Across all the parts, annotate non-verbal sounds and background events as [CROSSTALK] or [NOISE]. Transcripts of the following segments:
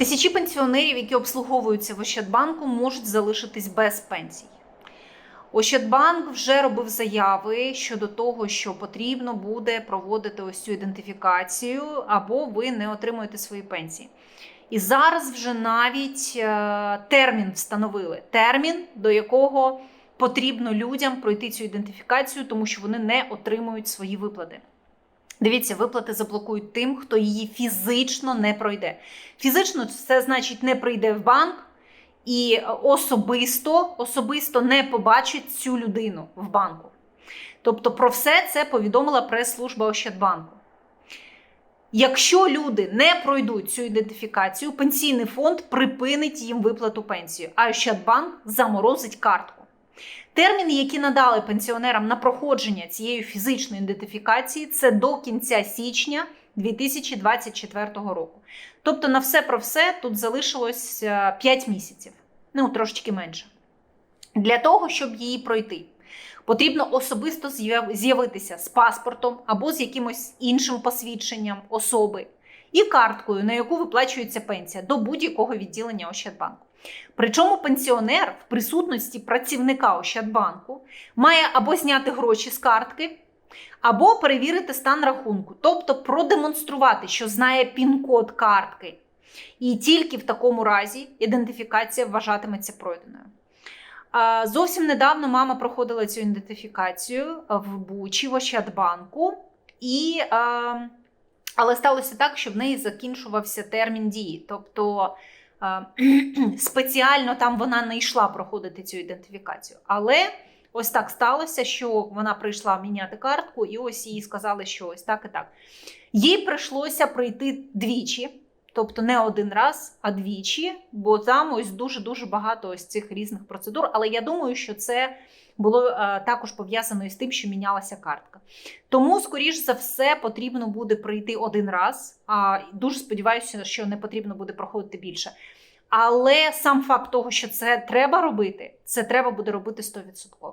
Тисячі пенсіонерів, які обслуговуються в Ощадбанку, можуть залишитись без пенсій. Ощадбанк вже робив заяви щодо того, що потрібно буде проводити ось цю ідентифікацію, або ви не отримуєте свої пенсії. І зараз вже навіть е, термін встановили термін, до якого потрібно людям пройти цю ідентифікацію, тому що вони не отримують свої виплати. Дивіться, виплати заблокують тим, хто її фізично не пройде. Фізично це значить не прийде в банк і особисто, особисто не побачить цю людину в банку. Тобто про все це повідомила прес-служба Ощадбанку. Якщо люди не пройдуть цю ідентифікацію, пенсійний фонд припинить їм виплату пенсії, а Ощадбанк заморозить картку. Терміни, які надали пенсіонерам на проходження цієї фізичної ідентифікації, це до кінця січня 2024 року. Тобто, на все про все тут залишилось 5 місяців, ну трошечки менше. Для того, щоб її пройти, потрібно особисто з'явитися з паспортом або з якимось іншим посвідченням особи і карткою, на яку виплачується пенсія до будь-якого відділення Ощадбанку. Причому пенсіонер в присутності працівника Ощадбанку має або зняти гроші з картки, або перевірити стан рахунку, тобто продемонструвати, що знає пін-код картки. І тільки в такому разі ідентифікація вважатиметься пройденою. Зовсім недавно мама проходила цю ідентифікацію в Бучі в Ощадбанку, і, але сталося так, що в неї закінчувався термін дії. Тобто [CLEARS THROAT] спеціально там вона не йшла проходити цю ідентифікацію. Але ось так сталося, що вона прийшла міняти картку, і ось їй сказали, що ось так і так. Їй прийшлося прийти двічі. Тобто не один раз, а двічі, бо там ось дуже-дуже багато ось цих різних процедур. Але я думаю, що це було е, також пов'язано із тим, що мінялася картка. Тому, скоріш за все, потрібно буде прийти один раз. А дуже сподіваюся, що не потрібно буде проходити більше. Але сам факт того, що це треба робити, це треба буде робити 100%.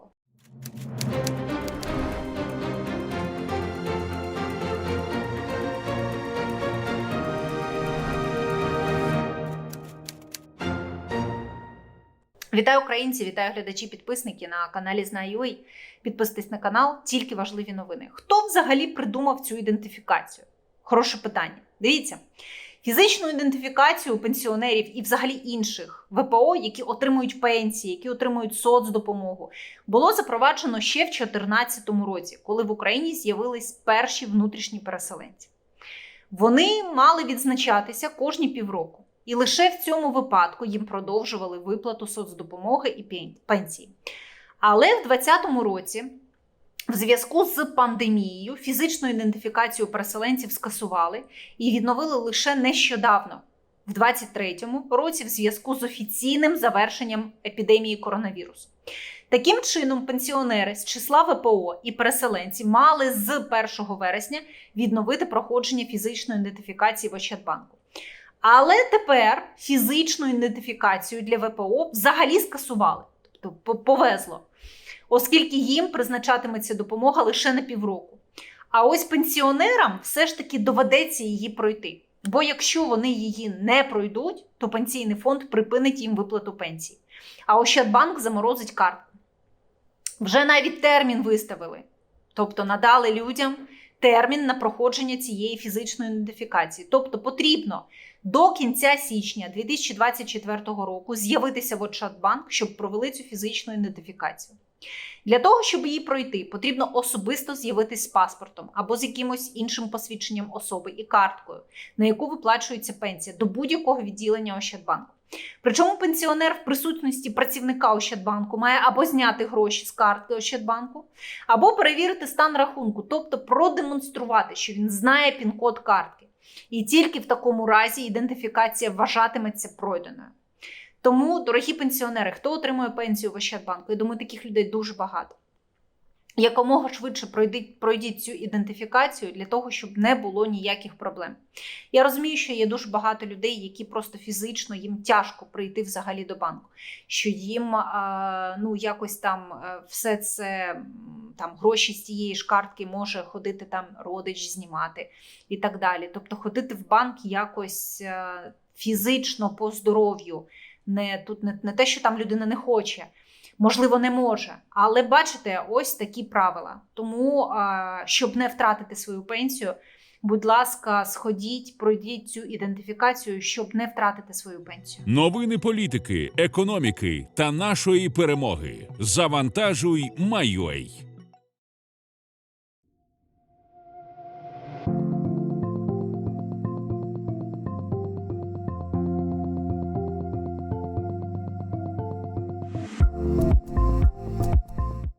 Вітаю українці, вітаю глядачі, підписники на каналі Знаю.ua. Підписуйтесь на канал, тільки важливі новини. Хто взагалі придумав цю ідентифікацію? Хороше питання. Дивіться, фізичну ідентифікацію пенсіонерів і взагалі інших ВПО, які отримують пенсії, які отримують соцдопомогу, було запроваджено ще в 2014 році, коли в Україні з'явились перші внутрішні переселенці. Вони мали відзначатися кожні півроку. І лише в цьому випадку їм продовжували виплату соцдопомоги і пенсії. Але в 2020 році, в зв'язку з пандемією, фізичну ідентифікацію переселенців скасували і відновили лише нещодавно, в 2023 році, в зв'язку з офіційним завершенням епідемії коронавірусу. Таким чином, пенсіонери з числа ВПО і переселенці мали з 1 вересня відновити проходження фізичної ідентифікації в Ощадбанку. Але тепер фізичну ідентифікацію для ВПО взагалі скасували, тобто повезло, оскільки їм призначатиметься допомога лише на півроку. А ось пенсіонерам все ж таки доведеться її пройти. Бо якщо вони її не пройдуть, то пенсійний фонд припинить їм виплату пенсії. А Ощадбанк заморозить картку. Вже навіть термін виставили, тобто надали людям термін на проходження цієї фізичної ідентифікації. Тобто потрібно до кінця січня 2024 року з'явитися в Ощадбанк, щоб провели цю фізичну ідентифікацію. Для того, щоб її пройти, потрібно особисто з'явитись з паспортом або з якимось іншим посвідченням особи і карткою, на яку виплачується пенсія до будь-якого відділення Ощадбанку. Причому пенсіонер в присутності працівника Ощадбанку має або зняти гроші з картки Ощадбанку, або перевірити стан рахунку, тобто продемонструвати, що він знає пін-код картки. І тільки в такому разі ідентифікація вважатиметься пройденою. Тому, дорогі пенсіонери, хто отримує пенсію в Ощадбанку, я думаю, таких людей дуже багато. Якомога швидше пройдіть, пройдіть цю ідентифікацію для того, щоб не було ніяких проблем. Я розумію, що є дуже багато людей, які просто фізично їм тяжко прийти взагалі до банку, що їм ну якось там е, все це там гроші з тієї ж картки може ходити там родич знімати і так далі. Тобто ходити в банк якось е, фізично по здоров'ю. Не тут не, не те, що там людина не хоче, можливо, не може. Але бачите, ось такі правила. Тому, щоб не втратити свою пенсію, будь ласка, сходіть, пройдіть цю ідентифікацію, щоб не втратити свою пенсію. Новини політики, економіки та нашої перемоги. Завантажуй, майой.